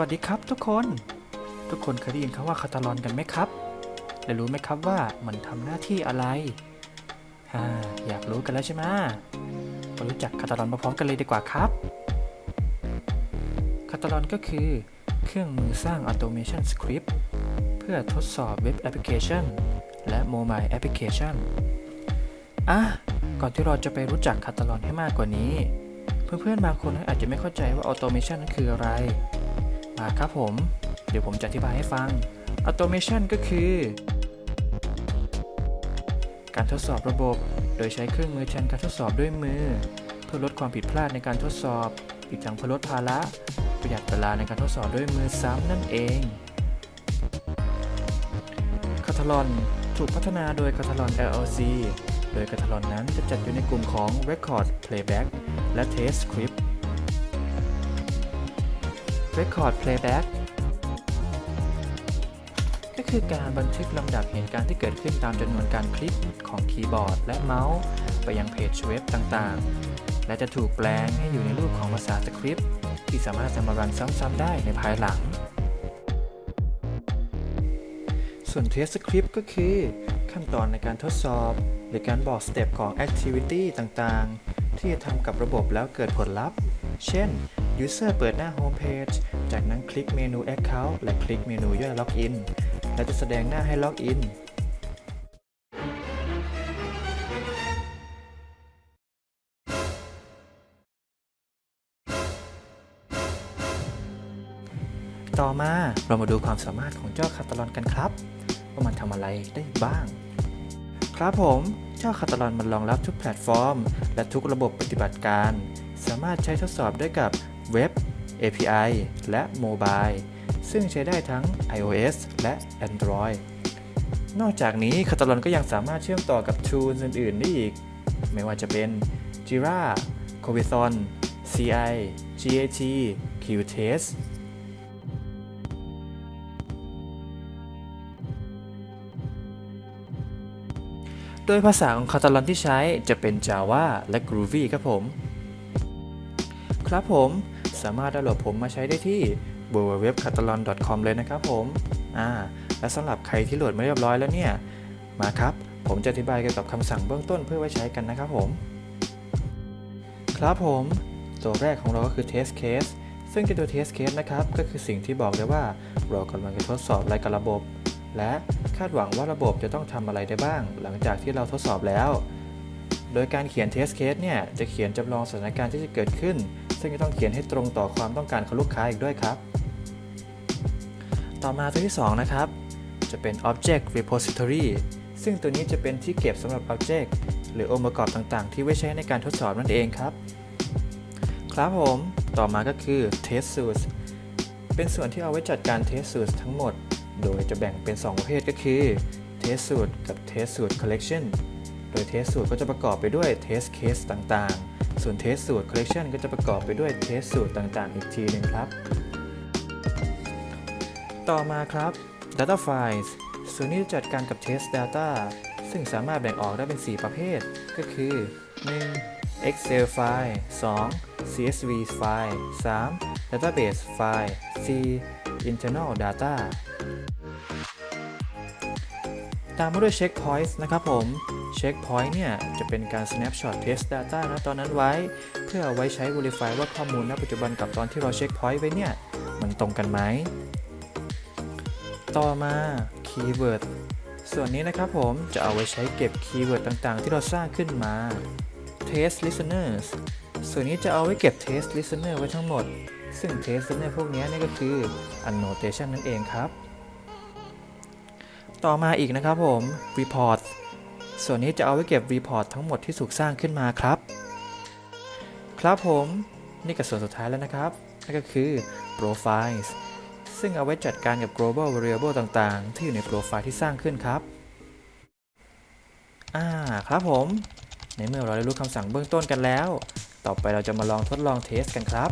วัสดีครับทุกคน ทุกคนเคยได้ยินคำว่าคาตาลอนกันไหมครับ และรู้ไหมครับว่ามันทำหน้าที่อะไรอ่าอยากรู้กันแล้วใช่ไหมมารู้จักคาตาลอนมาพร้อมกันเลยดีกว่าครับคาตาลอนก็คือเครื่องมือสร้าง Automation Script เพื่อทดสอบเว็บแอปพลิเคชันและโมบายแอปพลิเคชันอะ ก่อนที่เราจะไปรู้จักคาตาลอนให้มากกว่านี้ เพื่อนๆบางคนอาจจะไม่เข้าใจว่า Automation นั้นคืออะไร มาครับผม เดี๋ยวผมจะอธิบายให้ฟัง Automation ก็คือ การทดสอบระบบ โดยใช้เครื่องมือแทนการทดสอบด้วยมือ เพื่อลดความผิดพลาดในการทดสอบ อีกทั้งเพื่อลดภาระประหยัดเวลาในการทดสอบด้วยมือซ้ำนั่นเองคาทาลอนถูกพัฒนาโดยคาทาลอน LLC โดยคาทาลอนนั้นจะจัดอยู่ในกลุ่มของ Record Playback และ Test Script Record Playback ก็คือการบันทึกลำดับเหตุการณ์ที่เกิดขึ้นตามจำนวนการคลิกของคีย์บอร์ด และเมาส์ ไปยังเพจเว็บต่างๆ และจะถูกแปลงให้อยู่ในรูปของภาษาสคริปต์ที่สามารถจะมารันซ้ำๆได้ในภายหลัง ส่วน Test Script ก็คือ ขั้นตอนในการทดสอบ หรือการบอกสเต็ปของ Activity ต่างๆ ที่จะทำกับระบบแล้วเกิดผลลัพธ์ เช่น User เปิดหน้า Homepage จากนั้นคลิกเมนู Account และคลิกเมนูย่อย Login และจะแสดงหน้าให้ Login ต่อมาเรามาดูความสามารถของเจ้าคาตาลอนกันครับ ว่ามันทำอะไรได้บ้าง ครับผมเจ้าคาตาลอนมันรองรับทุกแพลตฟอร์ม และทุกระบบปฏิบัติการ สามารถใช้ทดสอบได้กับ เว็บ API และโมบายซึ่งใช้ได้ทั้ง iOS และ Android นอกจากนี้คาตาลอนก็ยังสามารถเชื่อมต่อกับ tools อื่น ๆ ได้อีก ไม่ว่าจะเป็น Jira, c o v i t h o n CI, GAT, Qtest โดยภาษาของคาตาลอนที่ใช้จะเป็น Java และ Groovy ครับผม ครับผม สามารถดาวน์โหลดผมมาใช้ได้ที่ www.catalan.com เลยนะครับผมอ่าและสำหรับใครที่โหลดมาเรียบร้อยแล้วเนี่ย มาครับ ผมจะอธิบายเกี่ยวกับคำสั่งเบื้องต้นเพื่อไว้ใช้กันนะครับผม ครับผมตัวแรกของเราก็คือ test case ซึ่งในตัว test case นะครับ ก็คือสิ่งที่บอกได้ว่าเรากำลังจะทดสอบอะไรกับระบบ และคาดหวังว่าระบบจะต้องทำอะไรได้บ้าง หลังจากที่เราทดสอบแล้ว โดยการเขียน test case เนี่ยจะเขียนจำลองสถานการณ์ที่จะเกิดขึ้น ซึ่งจะต้องเขียนให้ตรงต่อความต้องการของลูกค้าอีกด้วยครับ ต่อมาตัวที่ 2 นะครับ จะเป็น object repository ซึ่งตัวนี้จะเป็นที่เก็บสำหรับ object หรือองค์ประกอบต่างๆ ที่ไว้ใช้ในการทดสอบนั่นเองครับ ครับผม ต่อมาก็คือ test suite เป็นส่วนที่เอาไว้จัดการ test suite ทั้งหมด โดยจะแบ่งเป็น 2 ประเภทก็คือ test suite กับ test suite collection โดย test suite ก็จะประกอบไปด้วย test case ต่างๆ ส่วน test suite collection ก็จะประกอบไปด้วย test suite ต่างๆ อีกทีหนึ่งครับ ต่อมาครับ data files ส่วนนี้จะจัดการกับ test data ซึ่งสามารถแบ่งออกได้เป็น 4 ประเภท ก็คือ 1. Excel file 2. CSV file 3. Database file 4. Internal data ตามมาด้วย Checkpoints นะครับผม Checkpoint เนี่ย จะเป็นการ snapshot test data นะตอนนั้นไว้ เพื่อเอาไว้ใช้ verify ว่าข้อมูลณปัจจุบันกับตอนที่เรา Checkpoint ไว้เนี่ย มันตรงกันไหม ต่อมา Keyword ส่วนนี้นะครับผมจะเอาไว้ใช้เก็บคีย์เวิร์ดต่างๆ ที่เราสร้างขึ้นมา Test Listeners ส่วนนี้จะเอาไว้เก็บ Test Listener ไว้ทั้งหมด ซึ่ง Test Listener พวกนี้นี่ก็คือ Annotation นั่นเองครับ ต่อมาอีกนะครับผม Report ส่วนนี้จะเอาไว้เก็บ Report ทั้งหมดที่ถูกสร้างขึ้นมาครับ ครับผมนี่ก็ส่วนสุดท้ายแล้วนะครับ นั่นก็คือ Profiles ซึ่งเอาไว้จัดการกับ global variable ต่างๆ ที่อยู่ในโปรไฟล์ที่สร้างขึ้นครับ อ่า ครับผม ในเมื่อเราได้รู้คำสั่งเบื้องต้นกันแล้ว ต่อไปเราจะมาลองทดลองเทสกันครับ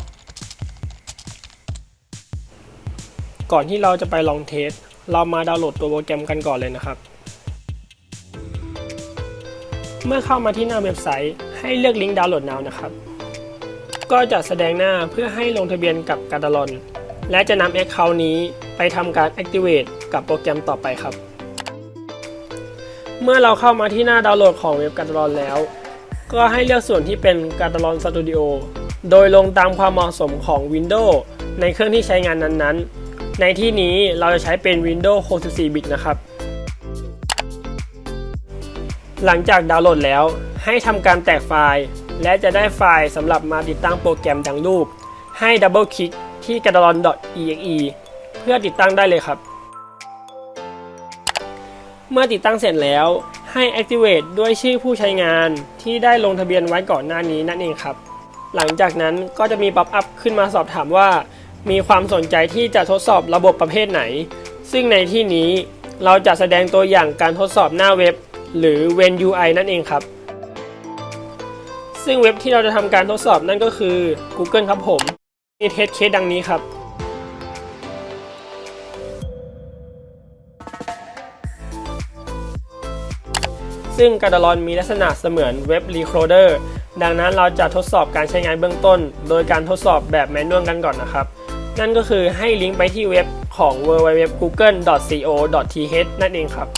ก่อนที่เราจะไปลองเทส เรามาดาวน์โหลดตัวโปรแกรมกันก่อนเลยนะครับ เมื่อเข้ามาที่หน้าเว็บไซต์ ให้เลือกลิงก์ดาวน์โหลด now นะครับ ก็จะแสดงหน้าเพื่อให้ลงทะเบียนกับกาตาลอนและจะนำ Account นี้ไปทำการ Activate กับโปรแกรมต่อไปครับ เมื่อเราเข้ามาที่หน้าดาวน์โหลดของเว็บการตลอนแล้ว ก็ให้เลือกส่วนที่เป็นการตลอน Studio โดยลงตามความเหมาะสมของ Windows ในเครื่องที่ใช้งานนั้นๆ ในที่นี้เราจะใช้เป็น Windows 64 บิตนะครับ หลังจากดาวน์โหลดแล้ว ให้ทำการแตกไฟล์ และจะได้ไฟล์สำหรับมาติดตั้งโปรแกรมดังรูป ให้ดับเบิลคลิกที่ g a d a l o n .exe เพื่อติดตั้งได้เลยครับ เมื่อติดตั้งเสร็จแล้วให้ Activate ด้วยชื่อผู้ใช้งานที่ได้ลงทะเบียนไว้ก่อนหน้านี้นั่นเองครับ หลังจากนั้นก็จะมีป๊อปอัพขึ้นมาสอบถามว่า มีความสนใจที่จะทดสอบระบบประเภทไหน ซึ่งในที่นี้เราจะแสดงตัวอย่างการทดสอบหน้าเว็บ หรือ When UI นั่นเองครับ ซึ่งเว็บที่เราจะทำการทดสอบนั่นก็คือ Google ครับผม มีเทสเคสดังนี้ครับ ซึ่งการดลอนมีลักษณะเสมือนเว็บรีโคลเดอร์ดังนั้นเราจะทดสอบการใช้งานเบื้องต้น โดยการทดสอบแบบแมนนวลกันก่อนนะครับ นั่นก็คือให้ลิงก์ไปที่เว็บของ www.google.co.th นั่นเองครับ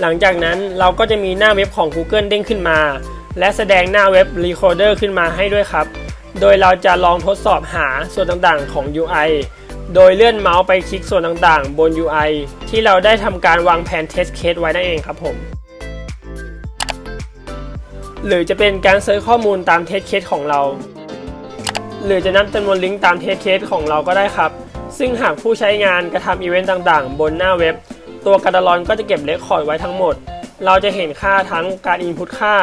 หลังจากนั้นเราก็จะมีหน้าเว็บของ Google เด้งขึ้นมา และแสดงหน้าเว็บ Recorder ขึ้นมาให้ด้วยครับ โดยเราจะลองทดสอบหาส่วนต่างๆของ UI โดยเลื่อนเมาส์ไปคลิกส่วนต่างๆ บน UI ที่เราได้ทำการวางแผน test case ไว้นั่นเองครับผม หรือจะเป็นการเซิร์ชข้อมูลตาม test case ของเรา หรือจะนับจำนวนลิงก์ตาม test case ของเราก็ได้ครับ ซึ่งหากผู้ใช้งานกระทำอีเวนต์ต่างๆ บนหน้าเว็บ ตัวกาดาลอนก็จะเก็บเรคคอร์ดไว้ทั้งหมด เราจะเห็นค่าทั้งการ input ค่า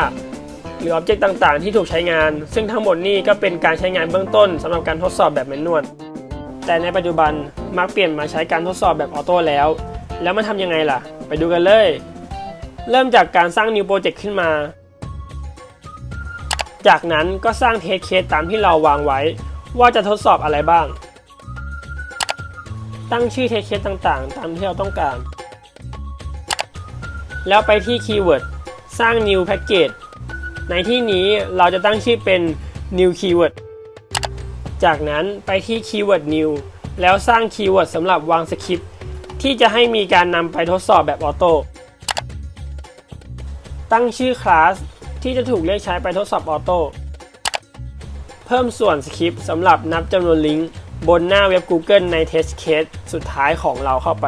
หรือ Object ต่างๆ ที่ถูกใช้งาน ซึ่งทั้งหมดนี่ก็เป็นการใช้งานเบื้องต้นสำหรับการทดสอบแบบแมนนวลแต่ในปัจจุบันมักเปลี่ยนมาใช้การทดสอบแบบออโต้แล้ว แล้วมันทำยังไงล่ะ ไปดูกันเลย เริ่มจากการสร้าง new project ขึ้นมา จากนั้นก็สร้างเทสเคสตามที่เราวางไว้ ว่าจะทดสอบอะไรบ้าง ตั้งชื่อเทสเคสต่างๆ ตามที่เราต้องการ แล้วไปที่คีย์เวิร์ดสร้าง new package ในที่นี้เราจะตั้งชื่อเป็น new keyword จากนั้นไปที่คีย์เวิร์ด new แล้วสร้างคีย์เวิร์ดสำหรับวางสคริปต์ที่จะให้มีการนำไปทดสอบแบบออโต้ตั้งชื่อคลาสที่จะถูกเรียกใช้ไปทดสอบออโต้เพิ่มส่วนสคริปต์สำหรับนับจำนวนลิงก์บนหน้าเว็บ Google ใน Test Case สุดท้ายของเราเข้าไป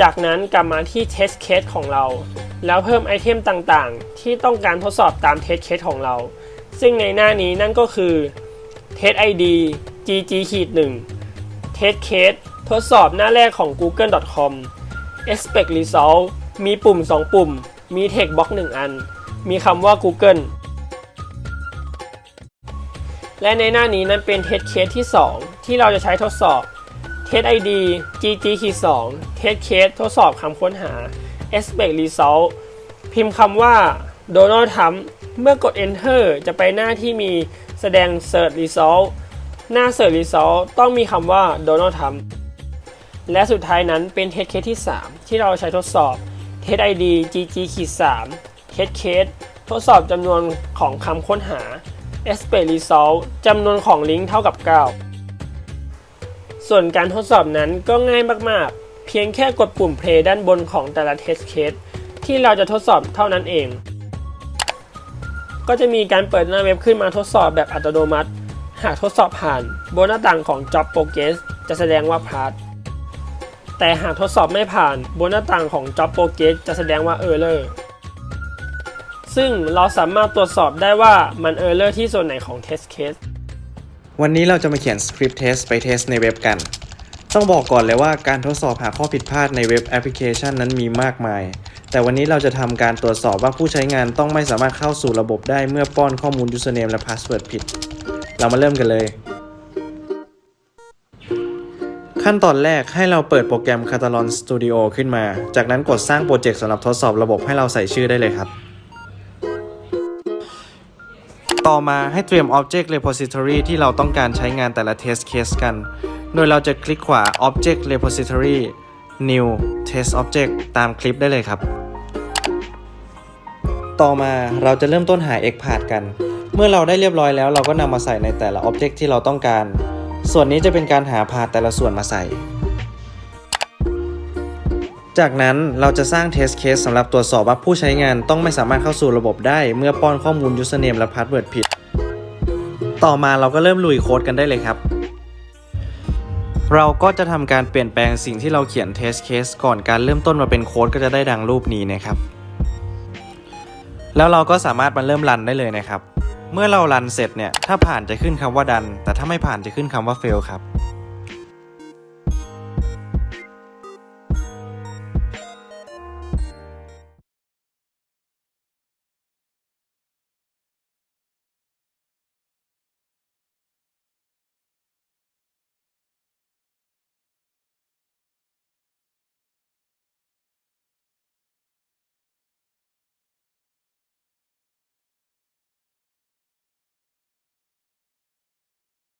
จากนั้นกลับมาที่ Test Case ของเรา แล้วเพิ่มไอเทมต่างๆ ที่ต้องการทดสอบตาม Test Case ของเรา ซึ่งในหน้านี้นั่นก็คือ Test ID gg-1 Test Case ทดสอบหน้าแรกของ google.com expect result มีปุ่ม 2 ปุ่ม มี text box 1 อัน มีคำว่า Google และในหน้านี้นั้นเป็น Test Case ที่ 2 ที่เราจะใช้ทดสอบ Test ID gg-2 Test Case ทดสอบคำค้นหา expect result พิมพ์คำว่า Donald Trump เมื่อกด Enter จะไปหน้าที่มีแสดง Search Result หน้า Search Result ต้องมีคำว่า Donald Trump และสุดท้ายนั้นเป็น Test Case ที่ 3 ที่เราใช้ทดสอบ Test ID gg-3 Test Case ทดสอบจำนวนของคำค้นหา Expect Result จำนวนของลิงก์เท่ากับ 9 ส่วนการทดสอบนั้นก็ง่ายมากๆ เพียงแค่กดปุ่ม play ด้านบนของแต่ละ test case ที่เราจะทดสอบเท่านั้นเอง ก็จะมีการเปิดหน้าเว็บขึ้นมาทดสอบแบบอัตโนมัติ หากทดสอบผ่าน บนหน้าต่างของ Job Progress จะแสดงว่า pass แต่หากทดสอบไม่ผ่าน บนหน้าต่างของ Job Progress จะแสดงว่า error ซึ่งเราสามารถตรวจสอบได้ว่ามัน error ที่ส่วนไหนของ test case วันนี้เราจะมาเขียนสคริปต์เทสไปเทสในเว็บกัน ต้องบอกก่อนเลยว่าการทดสอบหาข้อผิดพลาดในเว็บแอปพลิเคชันนั้นมีมากมาย แต่วันนี้เราจะทำการตรวจสอบว่าผู้ใช้งานต้องไม่สามารถเข้าสู่ระบบได้เมื่อป้อนข้อมูล username และ password ผิด เรามาเริ่มกันเลย ขั้นตอนแรกให้เราเปิดโปรแกรม Catalan Studio ขึ้นมา จากนั้นกดสร้างโปรเจกต์สำหรับทดสอบระบบให้เราใส่ชื่อได้เลยครับ ต่อมาให้เตรียม Object Repository ที่เราต้องการใช้งานแต่ละ Test Case กัน โดยเราจะคลิกขวา Object Repository New Test Object ตามคลิปได้เลยครับ ต่อมาเราจะเริ่มต้นหา Xpath กัน เมื่อเราได้เรียบร้อยแล้วเราก็นำมาใส่ในแต่ละ Object ที่เราต้องการ ส่วนนี้จะเป็นการหาพาแต่ละส่วนมาใส่ จากนั้นเราจะสร้าง test case สำหรับตรวจสอบว่าผู้ใช้งานต้องไม่สามารถเข้าสู่ระบบได้ เมื่อป้อนข้อมูล username และ password ผิด ต่อมาเราก็เริ่มลุยโค้ดกันได้เลยครับ เราก็จะทำการเปลี่ยนแปลงสิ่งที่เราเขียน test case ก่อนการเริ่มต้นมาเป็นโค้ดก็จะได้ดังรูปนี้นะครับ แล้วเราก็สามารถมาเริ่มรันได้เลยนะครับ เมื่อเรารันเสร็จเนี่ย ถ้าผ่านจะขึ้นคำว่าดัน แต่ถ้าไม่ผ่านจะขึ้นคำว่า fail ครับ